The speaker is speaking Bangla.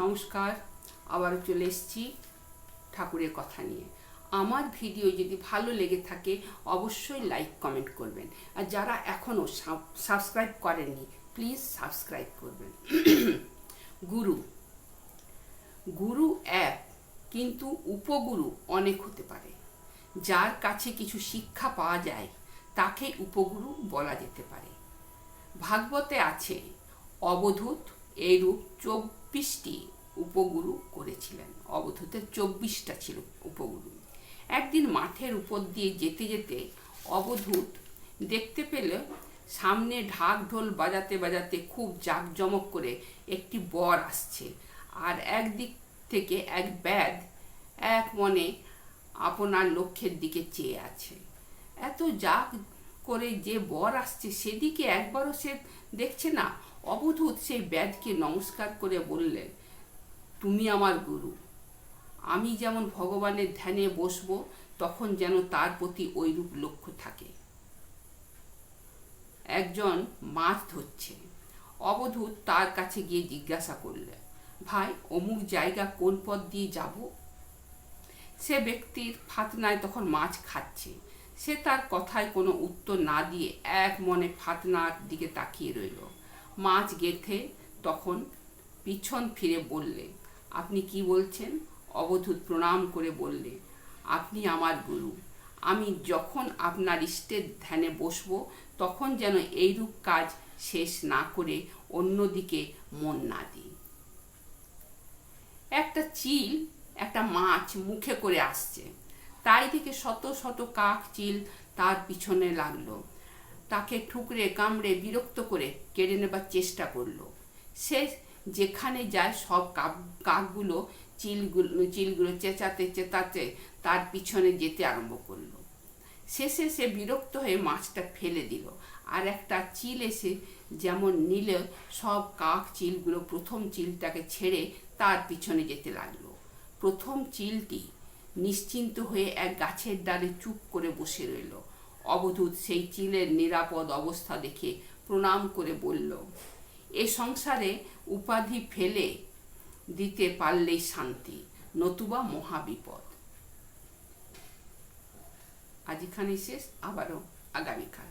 নমস্কার, আবারও চলে এসেছি ঠাকুরের কথা নিয়ে। আমার ভিডিও যদি ভালো লেগে থাকে, অবশ্যই লাইক কমেন্ট করবেন। আর যারা এখনও সাবস্ক্রাইব করেননি প্লিজ সাবস্ক্রাইব করবেন। গুরু গুরু এক কিন্তু উপগুরু অনেক হতে পারে। যার কাছে কিছু শিক্ষা পাওয়া যায়, তাকে উপগুরু বলা যেতে পারে। ভাগবতে আছে, অবধূত এইরূপ চব্বিশটি উপগুরু করেছিলেন। অবধূতের চব্বিশটা ছিল উপগুরু। একদিন মাঠের উপর দিয়ে যেতে যেতে অবধূত দেখতে পেল সামনে ঢাক ঢোল বাজাতে বাজাতে খুব জাঁকজমক করে একটি বর আসছে। আর একদিক থেকে এক ব্যাধ এক মনে আপনার লক্ষ্যের দিকে চেয়ে আছে। এত জাক করে যে বর আসছে সেদিকে একবারও সে দেখছে না। অবধূত সেই ব্যাধকে নমস্কার করে বললেন তুমি আমার গুরু। আমি যেমন ভগবানের ধ্যানে বসবো, তখন যেন তার প্রতি ওইরূপ লক্ষ্য থাকে। একজন মাছ ধরছে। অবধূত তার কাছে গিয়ে জিজ্ঞাসা করলে, ভাই, অমুক জায়গা কোন পথ দিয়ে যাব? সে ব্যক্তির ফাতনায় তখন মাছ খাচ্ছে। সে তার কথায় কোনো উত্তর না দিয়ে এক মনে ফাতনার দিকে তাকিয়ে রইল। মাছ গেথে তখন পিছন ফিরে বললে, আপনি কি বলছেন? অবধূত প্রণাম করে বললে, আপনি আমার গুরু। আমি যখন আপনার ইষ্টের ধ্যানে বসবো, তখন যেন এইরূপ কাজ শেষ না করে অন্যদিকে মন না দিই। একটা চিল, একটা মাছ মুখে করে আসছে। তাই থেকে শত শত কাক চিল তার পিছনে লাগল। তাকে ঠুকরে কামড়ে বিরক্ত করে কেড়ে নেবার চেষ্টা করল। সে যেখানে যায় সব কাক, কাকগুলো চিলগুলো চিলগুলো চেঁচাতে চেঁচাতে তার পিছনে যেতে আরম্ভ করল। শেষে সে বিরক্ত হয়ে মাছটা ফেলে দিল। আর একটা চিল এসে যেমন নিলে সব কাক চিলগুলো প্রথম চিলটাকে ছেড়ে তার পিছনে যেতে লাগল। প্রথম চিলটি নিশ্চিন্ত হয়ে এক গাছের ডালে চুপ করে বসে রইল। অবধূত সেই চিলের নিরাপদ অবস্থা দেখে প্রণাম করে বলল, এ সংসারে উপাধি ফেলে দিতে পারলেই শান্তি, নতুবা মহাবিপদ আজ এখানে শেষ, আবারও আগামীকাল।